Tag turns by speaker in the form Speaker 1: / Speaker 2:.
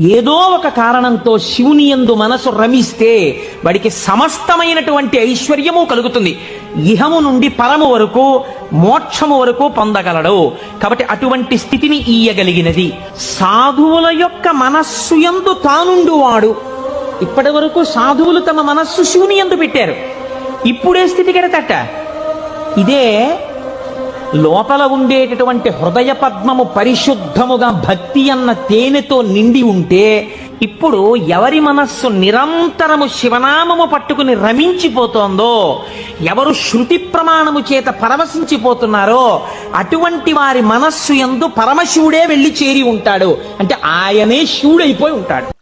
Speaker 1: ఏదో ఒక కారణంతో శివుని యందు మనసు రమిస్తే వాడికి సమస్తమైనటువంటి ఐశ్వర్యము కలుగుతుంది. ఇహము నుండి పరము వరకు మోక్షము వరకు పొందగలడు. కాబట్టి అటువంటి స్థితిని ఈయగలిగినది. సాధువుల యొక్క మనస్సు యందు తానుండువాడు. ఇప్పటి వరకు సాధువులు తమ మనస్సు శివుని యందు పెట్టారు. ఇప్పుడే స్థితి కడతట ఇదే లోపల ఉండేటటువంటి హృదయ పద్మము పరిశుద్ధముగా భక్తి అన్న తేనెతో నిండి ఉంటే ఇప్పుడు ఎవరి మనస్సు నిరంతరము శివనామము పట్టుకుని రమించిపోతోందో ఎవరు శృతి ప్రమాణము చేత పరవశించిపోతున్నారో అటువంటి వారి మనస్సు ఎందు పరమశివుడే వెళ్ళి చేరి ఉంటాడు. అంటే ఆయనే శివుడైపోయి ఉంటాడు.